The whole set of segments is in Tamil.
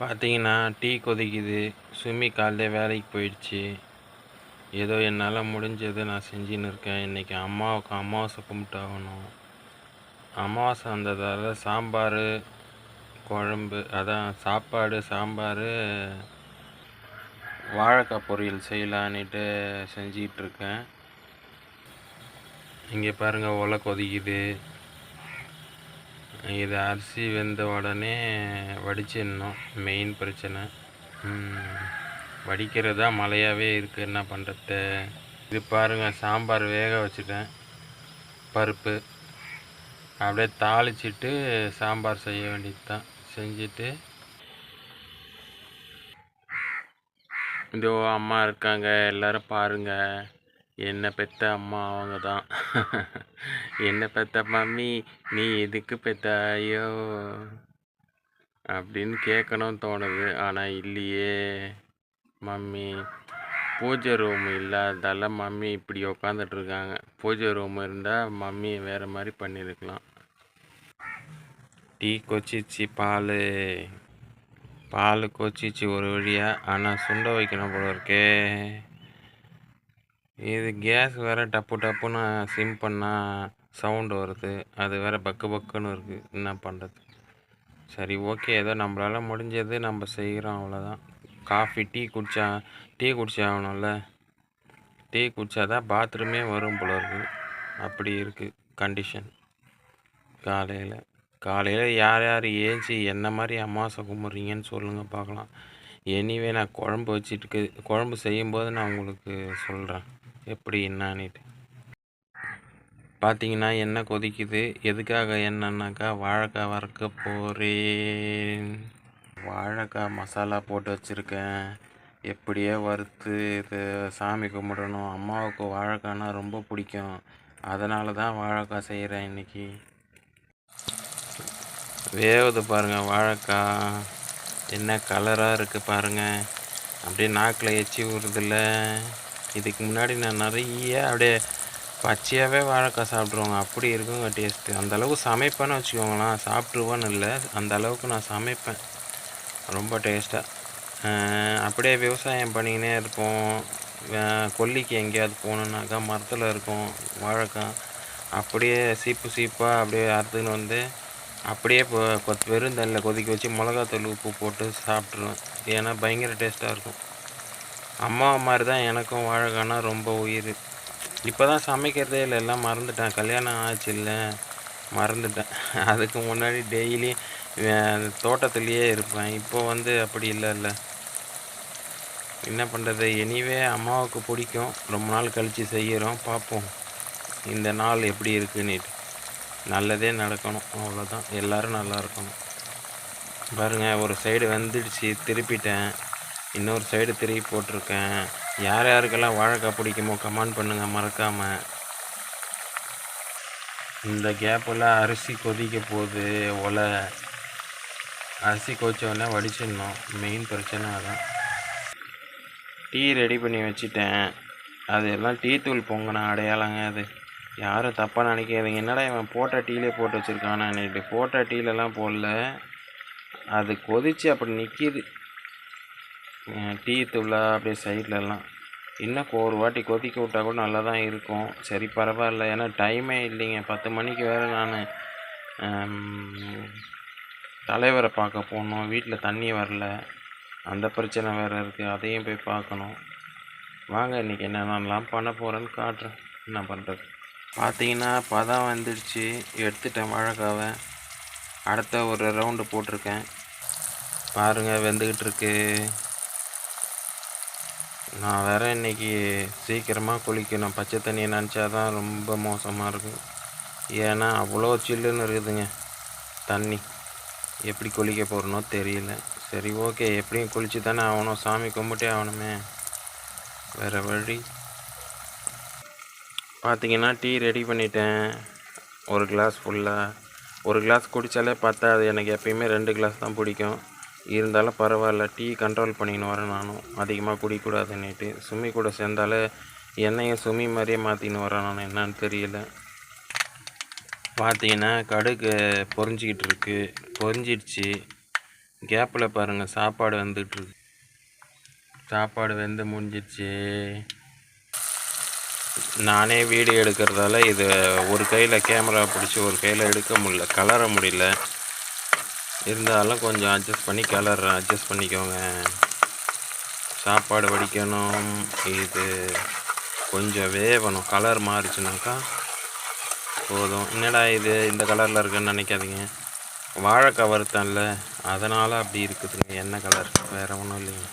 பார்த்தீங்கன்னா டீ கொதிக்குது. சுமி காலையில வேலைக்கு போயிடுச்சு. ஏதோ என்னால் முடிஞ்சதை நான் செஞ்சுன்னு இருக்கேன். இன்றைக்கி அம்மாவுக்கு அமாவாசை கும்பிட்டாகணும். அமாவாசை வந்ததால் சாம்பார் குழம்பு அதான் சாப்பாடு சாம்பார் வாழைக்காய் பொரியல் செய்யலான்ட்டு செஞ்சிகிட்ருக்கேன் இங்கே பாருங்கள் ஒலை கொதிக்குது. இது அரிசி வெந்த உடனே வடிச்சிடணும். மெயின் பிரச்சனை. வடிக்கிறதா மழையாகவே இருக்குது என்ன பண்ணுறது இது பாருங்கள் சாம்பார் வேக வச்சுட்டேன். பருப்பு. அப்படியே தாளிச்சிட்டு சாம்பார் செய்ய வேண்டியது தான் செஞ்சுட்டு. இதோ அம்மா இருக்காங்க. எல்லோரும் பாருங்கள் என்ன பெத்த அம்மா அவங்க தான். என்ன பெத்த மம்மி நீ எதுக்கு பெத்த ஐயோ அப்படின்னு கேட்கணும்னு தோணுது. ஆனால் இல்லையே. மம்மி பூஜை ரூம் இல்லாததால மம்மி இப்படி உக்காந்துட்ருக்காங்க பூஜை ரூம் இருந்தால் மம்மி வேறு மாதிரி பண்ணியிருக்கலாம் டீ கொச்சிச்சு பால். பால் கொச்சிச்சு ஒரு வழியாக ஆனால் சுண்ட வைக்கணும் போல இருக்கே. இது கேஸ் வேறு டப்பு டப்புன்னு சிம் பண்ணால் சவுண்டு வருது. அது வேறு பக்கு பக்குன்னு இருக்குது என்ன பண்ணுறது சரி ஓகே ஏதோ நம்மளால் முடிஞ்சது நம்ம செய்கிறோம் அவ்வளோதான் காஃபி டீ குடித்தா டீ குடிச்சா ஆகணும்ல? டீ குடிச்சாதான் பாத்ரூமே வரும் போல இருக்குது அப்படி இருக்குது கண்டிஷன் காலையில் காலையில் யார் யார் ஏஞ்சி என்ன மாதிரி அமாவாசை கும்பிட்றீங்கன்னு சொல்லுங்கள் பார்க்கலாம். எனிவே நான் குழம்பு வச்சுட்டு குழம்பு செய்யும்போது நான் உங்களுக்கு சொல்கிறேன் எப்படி என்னான்னுட்டு பார்த்தீங்கன்னா எண்ணெய் கொதிக்குது. எதுக்காக என்னன்னாக்கா வாழைக்காய் வறுக்க போகிறேன் வாழைக்காய் மசாலா போட்டு வச்சுருக்கேன். எப்படியோ வறுத்து இது சாமி கும்பிடணும். அம்மாவுக்கு வாழைக்காய்னா ரொம்ப பிடிக்கும். அதனால தான் வாழைக்காய் செய்கிறேன் இன்றைக்கி வேவுது பாருங்கள் வாழைக்காய். என்ன கலராக இருக்குது பாருங்கள் அப்படியே நாக்கில் எச்சி ஊறுதில்ல. இதுக்கு முன்னாடி நான் நிறைய அப்படியே பச்சையாகவே வாழைக்காய் சாப்பிட்ருவாங்க. அப்படி இருக்குங்க டேஸ்ட்டு அந்த அளவுக்கு சமைப்பேன்னு வச்சுக்கோங்களேன். சாப்பிட்ருவோன்னு இல்லை. அந்த அளவுக்கு நான் சமைப்பேன். ரொம்ப டேஸ்ட்டாக அப்படியே விவசாயம் பண்ணிக்கினே இருப்போம். கொல்லிக்கு எங்கேயாவது போகணுன்னாக்கா மரத்தில் இருக்கும் வாழைக்காய். அப்படியே சீப்பு சீப்பாக அப்படியே அறுத்துன்னு வந்து அப்படியே இப்போ கொ வெறும் தண்ணியில் கொதிக்க வச்சு மிளகாத்தூள் உப்பு போட்டு சாப்பிட்ருவேன். ஏன்னா பயங்கர டேஸ்ட்டாக இருக்கும். அம்மா மாதிரி தான் எனக்கும் வாழைக்காய்னா ரொம்ப உயிர். இப்போ தான் சமைக்கிறதே இல்லை எல்லாம் மறந்துட்டேன். கல்யாணம் ஆச்சு இல்லை மறந்துட்டேன். அதுக்கு முன்னாடி டெய்லி தோட்டத்துலேயே இருப்பேன். இப்போ வந்து அப்படி இல்லை இல்லை. என்ன பண்ணுறது எனிவே அம்மாவுக்கு பிடிக்கும். ரொம்ப நாள் கழித்து செய்கிறோம் பார்ப்போம். இந்த நாள் எப்படி இருக்குன்னுட்டு. நல்லதே நடக்கணும். அவ்வளோதான் எல்லோரும் நல்லா இருக்கணும். பாருங்கள் ஒரு சைடு வந்துடுச்சு. திருப்பிட்டேன். இன்னொரு சைடு திருப்பி போட்டிருக்கேன். யார் யாருக்கெல்லாம் வாழைக்காய் பிடிக்குமோ கமெண்ட் பண்ணுங்கள் மறக்காமல் இந்த கேப்பில் அரிசி கொதிக்க போகுது ஒலை. அரிசி கொதிச்ச வடிச்சிடணும். மெயின் பிரச்சனை அதான். டீ ரெடி பண்ணி வச்சுட்டேன். அது எல்லாம் டீ தூள் பொங்கின அடையாளங்க அது. யாரும் தப்பாக நினைக்காதீங்க. என்னடா இவன் போட்ட டீலே போட்டு வச்சுருக்கானான்னுட்டு போட்ட டீலெலாம் போடல. அது கொதிச்சு அப்படி நிற்கிது டீ தூளாக அப்படியே சைட்லலாம் இன்னும் ஒரு வாட்டி கொதிக்க விட்டால் கூட நல்லா தான் இருக்கும். சரி பரவாயில்ல. ஏன்னா டைமே இல்லைங்க. பத்து மணிக்கு வேறு நான் தலைவரை பார்க்க போகணும். வீட்டில் தண்ணி வரல. அந்த பிரச்சனை வேறு இருக்குது அதையும் போய் பார்க்கணும். வாங்க இன்றைக்கி என்னென்னலாம் பண்ண போகிறேன்னு காட்டுறேன். என்ன பண்ணுறது பார்த்தீங்கன்னா பதம் வந்துடுச்சு. எடுத்துட்டேன் வாழைக்காவை. அடுத்த ஒரு ரவுண்டு போட்டிருக்கேன். பாருங்கள் வெந்துக்கிட்டு இருக்குது நான் வேறு இன்னைக்கு சீக்கிரமாக குளிக்கணும். பச்சை தண்ணியை நினச்சா தான் ரொம்ப மோசமாக இருக்கும். ஏன்னா அவ்வளோ சில்லுன்னு இருக்குதுங்க. தண்ணி. எப்படி குளிக்க போகிறனோ தெரியல. சரி ஓகே. எப்படியும் குளித்து தானே ஆகணும். சாமி கும்பிட்டே ஆகணுமே. வேறு வழி? பார்த்தீங்கன்னா டீ ரெடி பண்ணிட்டேன். ஒரு கிளாஸ் ஃபுல்லாக ஒரு கிளாஸ் குடித்தாலே பத்தாது. எனக்கு எப்பயுமே ரெண்டு கிளாஸ் தான் பிடிக்கும். இருந்தாலும் பரவாயில்ல டீ கண்ட்ரோல் பண்ணின்னு வரேன் நானும். அதிகமாக குடிக்கூடாதுன்னுட்டு. சுமி கூட சேர்ந்தாலே என்னையும் சுமி மாதிரியே மாற்றின்னு வரேன் நான். என்னன்னு தெரியல. பார்த்தீங்கன்னா கடுகு பொறிஞ்சிக்கிட்டு இருக்கு. பொறிஞ்சிடுச்சு கேப்பில் பாருங்கள் சாப்பாடு வந்துட்டுருக்கு சாப்பாடு வெந்து முடிஞ்சிடுச்சு. நானே வீடியோ எடுக்கிறதால இது ஒரு கையில் கேமரா பிடிச்சி ஒரு கையில் எடுக்க முடியல. கலர முடியல. இருந்தாலும் கொஞ்சம் அட்ஜஸ்ட் பண்ணி கலர் அட்ஜஸ்ட் பண்ணிக்கோங்க. சாப்பாடு வடிக்கணும். இது கொஞ்சம் வேகணும். கலர் மாறிச்சுனாக்கா போதும். என்னடா இது? இந்த கலரில் இருக்குன்னு நினைக்காதீங்க. வாழைக்காய் வருத்தம்ல அதனால் அப்படி இருக்குதுங்க. என்ன கலர் வேறு ஒன்றும் இல்லைங்க.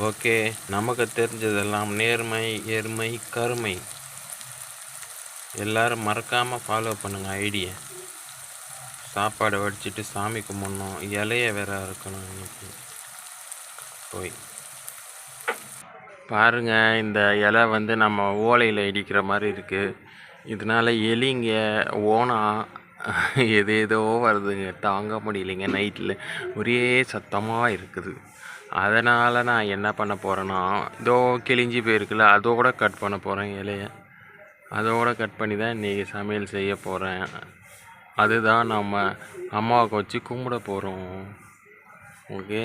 ஓகே நமக்கு தெரிஞ்சதெல்லாம் நேர்மை எருமை கருமை. எல்லோரும் மறக்காமல் ஃபாலோ பண்ணுங்கள் ஐடியை. சாப்பாடு வடிச்சிட்டு சாமி கும்பிட்ணும். இலைய வேற இருக்கணும் இன்னைக்கு. போய். பாருங்க இந்த இலை வந்து நம்ம ஓலையில் இடிக்கிற மாதிரி இருக்குது இதனால எலிங்க ஓனா எது ஏதோ வருதுங்க. தாங்க முடியலைங்க நைட்டில் ஒரே சத்தமாக இருக்குது. அதனால் நான் என்ன பண்ண போகிறேன்னா இதோ கிழிஞ்சி போயிருக்குல்ல அதோட கட் பண்ண போகிறேன் இலையை. அதோட கட் பண்ணி தான் இன்றைக்கி சமையல் செய்ய போகிறேன் அதுதான் நம்ம அம்மாவுக்கு வச்சு கும்பிட போகிறோம் ஓகே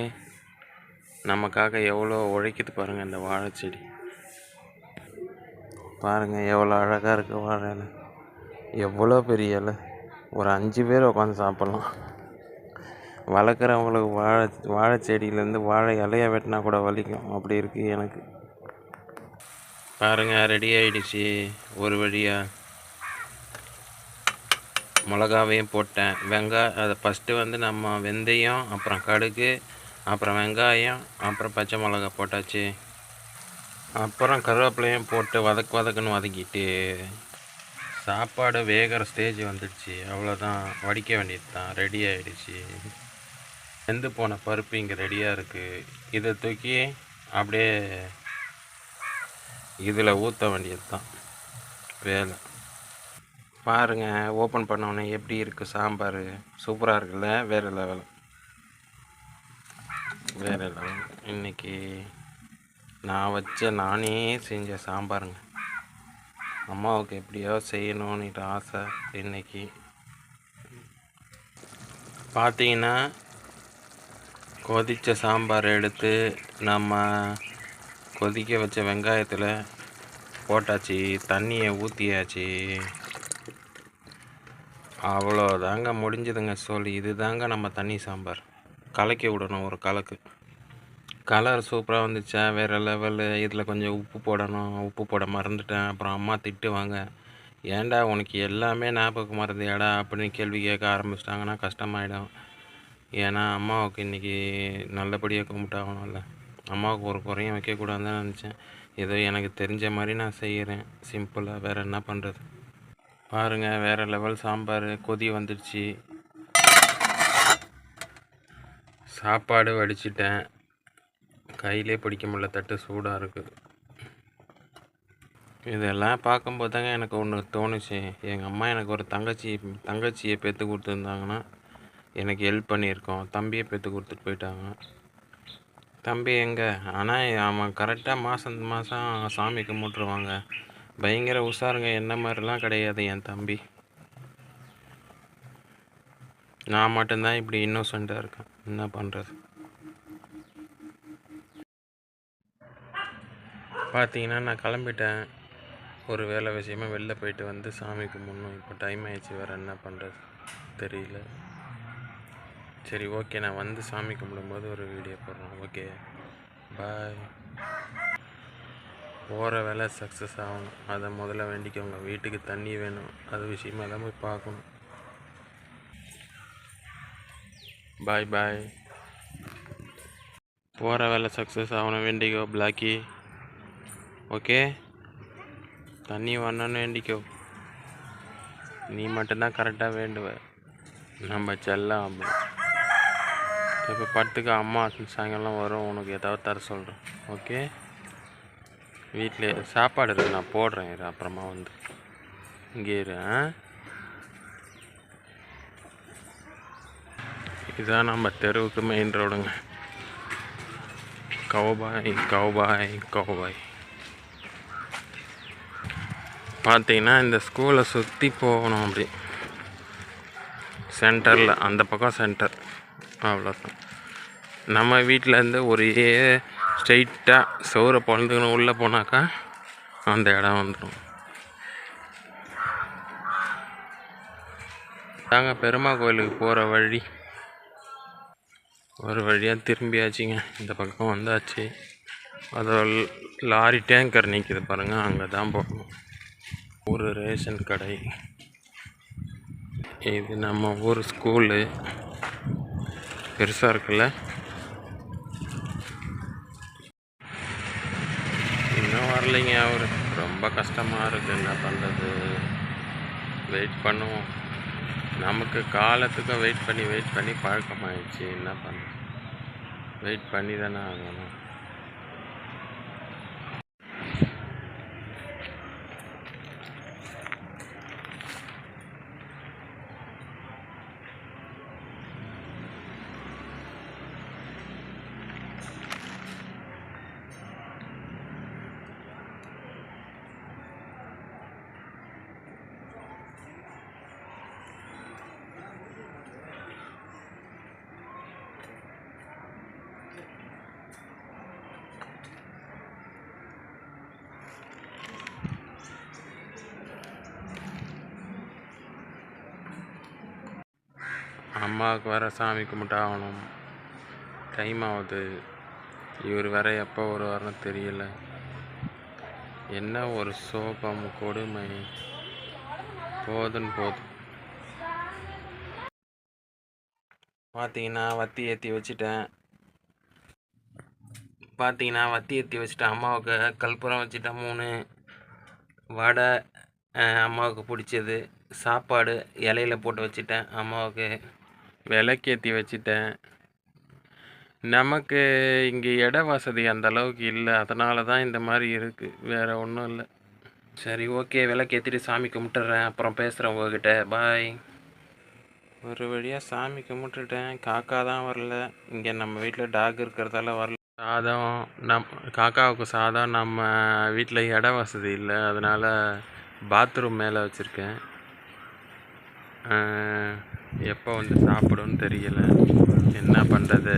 நமக்காக எவ்வளோ உழைக்குது பாருங்கள் இந்த வாழைச்செடி பாருங்கள் எவ்வளோ அழகாக இருக்குது வாழை இலை. எவ்வளோ பெரிய இலை. ஒரு அஞ்சு பேர் உட்காந்து சாப்பிட்லாம். வளர்க்குறவங்களுக்கு வாழை வாழை செடியிலேருந்து வாழை இலையை வெட்டினா கூட வலிக்கும். அப்படி இருக்குது எனக்கு. பாருங்கள் ரெடி ஆகிடுச்சி ஒரு வழியாக மிளகாவையும் போட்டேன். வெங்காயம் அதை ஃபஸ்ட்டு வந்து நம்ம வெந்தயம் அப்புறம் கடுகு அப்புறம் வெங்காயம் அப்புறம் பச்சை மிளகா போட்டாச்சு. அப்புறம் கருவேப்பிலையும் போட்டு வதக்கு வதக்குன்னு வதக்கிட்டு சாப்பாடு வேகிற ஸ்டேஜ் வந்துடுச்சு. அவ்வளோதான் வடிக்க வேண்டியது தான் ரெடி ஆகிடுச்சு வெந்து போன பருப்பு இங்கே ரெடியாக இருக்குது இதை தூக்கி அப்படியே இதில் ஊற்ற வேண்டியது தான் வேலை. பாருங்கள் ஓப்பன் பண்ணோன்னே எப்படி இருக்குது சாம்பார்? சூப்பராக இருக்குல்ல? வேறு லெவல் வேறு லெவல் இன்றைக்கி நான் வச்ச நானே செஞ்ச சாம்பாருங்க. அம்மாவுக்கு எப்படியோ செய்யணும்னுட்டு ஆசை இன்னைக்கு. பார்த்தீங்கன்னா கொதித்த சாம்பார் எடுத்து நம்ம கொதிக்க வச்ச வெங்காயத்தில் போட்டாச்சு தண்ணியை ஊற்றியாச்சு அவ்வளோதாங்க முடிஞ்சதுங்க சொல்லி இது தாங்க நம்ம தண்ணி சாம்பார். கலக்கி விடணும் ஒரு கலக்கு. கலர் சூப்பராக வந்துச்சா? வேறு லெவலு இதில் கொஞ்சம் உப்பு போடணும். உப்பு போட மறந்துட்டேன். அப்புறம் அம்மா திட்டுவாங்க. ஏன்டா உனக்கு எல்லாமே ஞாபகம் மறந்தியாடா அப்படின்னு கேள்வி கேட்க ஆரம்பிச்சிட்டாங்கன்னா கஷ்டமாயிடும். ஏன்னா அம்மாவுக்கு இன்றைக்கி நல்லபடியாக கும்பிட்டாகணும்ல. அம்மாவுக்கு ஒரு குறையும் வைக்கக்கூடாதுன்னு தான் நினச்சேன். ஏதோ எனக்கு தெரிஞ்ச மாதிரி நான் செய்கிறேன் சிம்பிளாக வேறு என்ன பண்ணுறது பாருங்கள் வேறு லெவல் சாம்பார் கொதி வந்துடுச்சு சாப்பாடு வடிச்சிட்டேன். கையிலே பிடிக்க முடியல தட்டு சூடாக இருக்குது இதெல்லாம் பார்க்கும்போது தாங்க எனக்கு ஒன்று தோணுச்சு. எங்கள் அம்மா எனக்கு ஒரு தங்கச்சி தங்கச்சியை பெற்று கொடுத்துருந்தாங்கன்னா எனக்கு ஹெல்ப் பண்ணியிருக்கோம். தம்பியை பெற்று கொடுத்துட்டு போயிட்டாங்க. தம்பி எங்கே? ஆனால் அவன் கரெக்டாக மாதம் மாதம் சாமி கும்பிட்ருவாங்க பயங்கர உஷாருங்க. என்ன மாதிரிலாம் கிடையாது என் தம்பி. நான் மட்டும்தான் இப்படி இன்னோசண்ட்டாக இருக்கேன். என்ன பண்ணுறது பார்த்தீங்கன்னா நான் கிளம்பிட்டேன். ஒரு வேலை விஷயமா வெளில போயிட்டு வந்து சாமி கும்பிடணும். இப்போ டைம் ஆயிடுச்சு. வேறு என்ன பண்ணுறது தெரியல. சரி ஓகே நான் வந்து சாமி கும்பிடும்போது ஒரு வீடியோ போடுறேன். ஓகே பாய் போகிற வேலை சக்ஸஸ் ஆகணும். அதை முதல்ல வேண்டிக்கோங்க. வீட்டுக்கு தண்ணி வேணும். அது விஷயமா தான் போய் பார்க்கணும். பாய் பாய் போகிற வேலை சக்ஸஸ் ஆகணும். வேண்டிக்கோ பிளாக்கி. ஓகே தண்ணி வரணும்னு வேண்டிக்கோ. நீ மட்டும்தான் கரெக்டாக வேண்டுவ. நம்ம செல்லம். அப்படி இப்போ படத்துக்கு அம்மா சாயங்காலம் வரும். உனக்கு ஏதாவது தர சொல்கிறேன் ஓகே வீட்டில் சாப்பாடு இருக்குது நான் போடுறேன். இரு அப்புறமா வந்து. இங்கே இரு இதுதான் நம்ம தெருவுக்கு மெயின் ரோடுங்க கவுபாய் கவுபாய் கவுபாய் பார்த்தீங்கன்னா இந்த ஸ்கூலை சுற்றி போகணும் அப்படி. சென்டரில் அந்த பக்கம் சென்டர் அவ்வளோதான் நம்ம வீட்டிலேருந்து ஒரே ஸ்ட்ரைட்டாக சோறை பொழந்துக்கணும் உள்ளே போனாக்கா அந்த இடம் வந்துடும் தாங்க பெருமா கோயிலுக்கு போகிற வழி ஒரு வழியாக திரும்பியாச்சுங்க. இந்த பக்கம் வந்தாச்சு. அது லாரி டேங்கர் நிற்கிது பாருங்கள் அங்கே தான் போகணும். ஒரு ரேஷன் கடை. இது நம்ம ஊர் ஸ்கூலு. பெருசாக இருக்குல்ல. இன்னும் வரலைங்க. அவர் ரொம்ப கஷ்டமாக இருக்குது என்ன பண்ணுறது வெயிட் பண்ணுவோம். நமக்கு காலத்துக்கும் வெயிட் பண்ணி வெயிட் பண்ணி பழக்கமாயிடுச்சு. என்ன பண்ண வெயிட் பண்ணி தானே ஆகணும். அம்மாவுக்கு வேறு சாமி கும்பிட்டு ஆகணும். டைம் ஆகுது. இவர் வேற எப்போ வருவார்னு தெரியல. என்ன ஒரு சோகம் கொடுமை. போதுன்னு போதும். பார்த்தீங்கன்னா வத்தி ஏற்றி வச்சுட்டேன். பார்த்தீங்கன்னா வத்தி ஏற்றி வச்சுட்டேன் அம்மாவுக்கு கற்பூரம் வச்சுட்டேன் மூணு. வடை அம்மாவுக்கு பிடிச்சது. சாப்பாடு இலையில போட்டு வச்சுட்டேன் அம்மாவுக்கு. விளக்கேற்றி வச்சுட்டேன். நமக்கு இங்கே இட வசதி அந்த அளவுக்கு இல்லை. அதனால தான் இந்த மாதிரி இருக்குது வேறு ஒன்றும் இல்லை. சரி ஓகே. விளக்கேற்றிட்டு சாமி கும்பிட்டுறேன். அப்புறம் பேசுகிறேன் உங்ககிட்ட. பாய் ஒரு வழியாக சாமி கும்பிட்டுட்டேன். காக்கா தான் வரல. இங்கே நம்ம வீட்டில் டாக் இருக்கிறதால வரல. சாதம் நம் காக்காவுக்கு சாதம் நம்ம வீட்டில் இட வசதி இல்லை. அதனால் பாத்ரூம் மேலே வச்சுருக்கேன். எப்போ வந்து சாப்பிடும்னு தெரியல. என்ன பண்ணுறது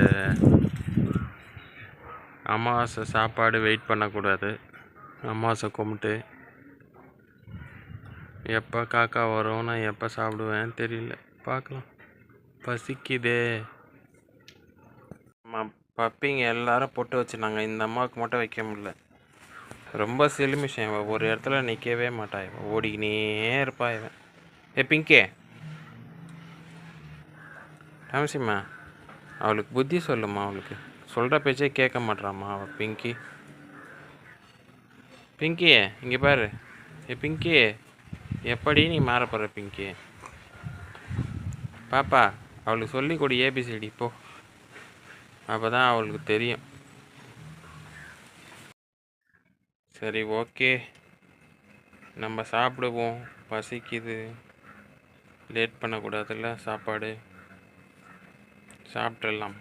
அமாவாசை சாப்பாடு வெயிட் பண்ணக்கூடாது. அமாவாசை கும்பிட்டு எப்போ காக்கா வரும் நான் எப்போ சாப்பிடுவேன் தெரியல. பார்க்கலாம். பசிக்குதே. அம்மா பப்பிங்க எல்லாரும் பொட்டு வச்சுருந்தாங்க. இந்த அம்மாவுக்கு மட்டும் வைக்க முடியல. ரொம்ப சிலுமிஷன் ஒரு இடத்துல நிற்கவே மாட்டா இவன் ஓடிக்கினே இருப்பா இவன். ஏ பிங்கே. ராமசிம்மா அவளுக்கு புத்தி சொல்லுமா அவளுக்கு? சொல்கிற பேச்சே கேட்க மாட்றாம்மா அவள் பிங்கி. பிங்கி இங்கே பாரு. ஏ பிங்கி எப்படி நீ மாறப்படுற பிங்கி? பாப்பா அவளுக்கு சொல்லி கொடு ஏபிசிடி போ. அப்போ தான் அவளுக்கு தெரியும். சரி ஓகே. நம்ம சாப்பிடுவோம். பசிக்குது. லேட் பண்ணக்கூடாதுல்ல சாப்பாடு. சாப்பிட்றலாம்